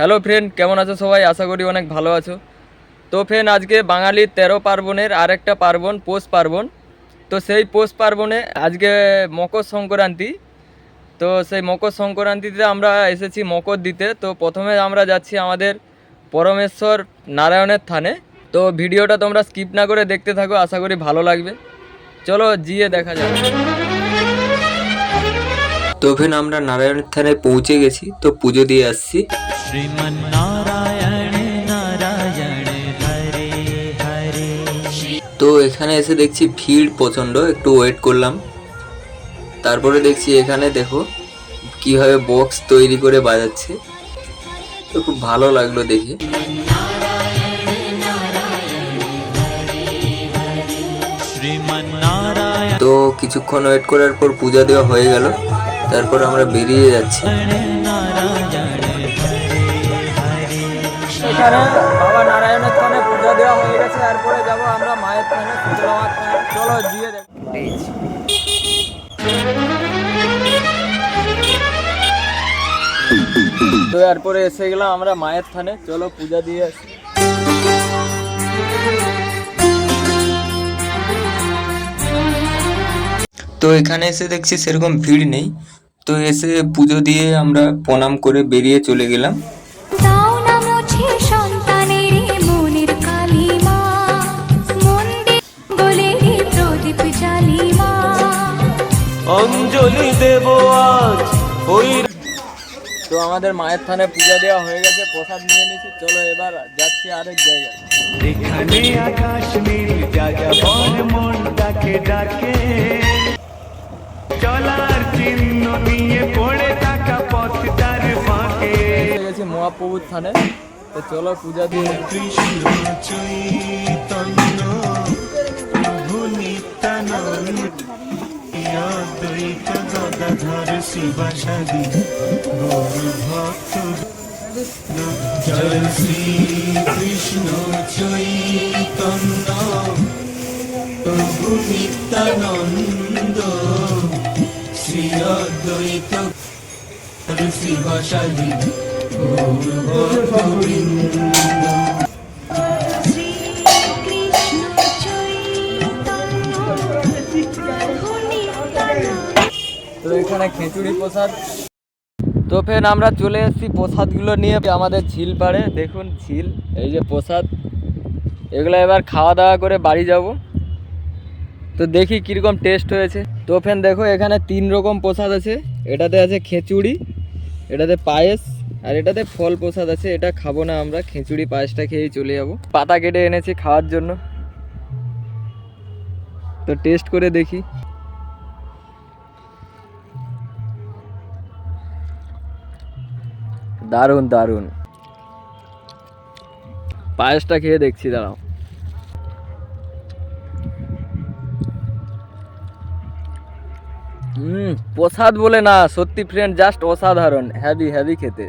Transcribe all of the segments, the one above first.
Hello friend, কেমন আছো সবাই? আশা করি অনেক ভালো আছো। তো ফ্রেন্ড, আজকে বাঙালির তেরো পার্বণের আরেকটা পার্বণ, পৌষ পার্বণ। তো সেই পৌষ পার্বণে আজকে মকর সংক্রান্তি। তো সেই মকর সংক্রান্তিতে আমরা এসেছি মকর দিতে। তো প্রথমে আমরা যাচ্ছি আমাদের পরমেশ্বর নারায়ণের থানে। তো ভিডিওটা তোমরা স্কিপ না করে দেখতে থাকো, আশা করি ভালো লাগবে। চলো জিয়ে দেখা যাবে তো ফেন আমরা নারায়ণের থানে পৌঁছে গেছি। তো পুজো দিয়ে আসছি। তো এখানে এসে দেখছি ভিড় প্রচণ্ড একটু ওয়েট করলাম। তারপরে দেখছি এখানে দেখো কীভাবে বক্স তৈরি করে বাজাচ্ছে। তো খুব ভালো লাগল দেখে। তো কিছুক্ষণ ওয়েট করার পর পূজা দেওয়া হয়ে গেল। তারপর আমরা বেরিয়ে যাচ্ছি। এখানে বাবা নারায়ণের থানে পূজা দেওয়া হয়ে গেছে তারপরে যাব আমরা মায়ের থানে চলো দেখ। তো এরপরে এসে গেলাম আমরা মায়ের থানে চলো পূজা দিয়ে আসি। তো এখানে এসে দেখছি সেরকম ভিড় নেই। তো এসে পুজো দিয়ে আমরা প্রণাম করে বেরিয়ে চলে গেলাম। অঞ্জলি দেব আজ। ওই তো আমাদের মায়ের থানে পূজা দেওয়া হয়ে গেছে প্রসাদ নিয়ে নিয়েছি। চলো এবার যাচ্ছি আরেক জায়গায়। এখানে আকাশ নীল যাযাবর মন ডাকে ডাকে। চলার চিহ্ন নিয়ে পড়ে থাকা পথটার ফাঁকে। এসে গেছি মহাপ্রভুর থানে। তো চলো পূজা দিয়ে কৃষ্ণ চৈতন্য প্রভু নিত্যানন্দ অদ্বৈত গদাধর শিবাসাদি গৌর ভক্ত জয় শ্রী কৃষ্ণ চৈতন্য প্রভু নিত্যানন্দ শ্রী অদ্বৈত শিবাসাদি গৌর ভক্তবৃন্দ তো এখানে খিচুড়ি প্রসাদ। তো ফের আমরা চলে এসেছি প্রসাদগুলো নিয়ে আমাদের ঝিল পাড়ে। দেখুন ঝিল, এই যে প্রসাদ। এগুলো এবার খাওয়া দাওয়া করে বাড়ি যাব। তো দেখি কীরকম টেস্ট হয়েছে। তো ফেন দেখো, এখানে তিন রকম প্রসাদ আছে। এটাতে আছে খিচুড়ি, এটাতে পায়েস, আর এটাতে ফল প্রসাদ আছে। এটা খাব না আমরা, খিচুড়ি পায়েসটা খেয়েই চলে যাব। পাতা কেটে এনেছি খাওয়ার জন্য। তো টেস্ট করে দেখি। দারুণ দারুণ। পায়েসটা খেয়ে দেখছি, দাঁড়াও। হুম, প্রসাদ বলে না, সত্যি ফ্রেন্ড জাস্ট অসাধারণ হ্যাভি হ্যাভি খেতে।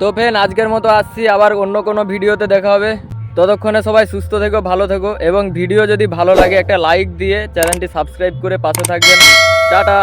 তো ফ্রেন্ড আজকের মতো আসছি, আবার অন্য কোনো ভিডিওতে দেখা হবে। ততক্ষণে সবাই সুস্থ থেকো, ভালো থেকো, এবং ভিডিও যদি ভালো লাগে, একটা লাইক দিয়ে চ্যানেলটি সাবস্ক্রাইব করে পাশে থাকবেন। টাটা!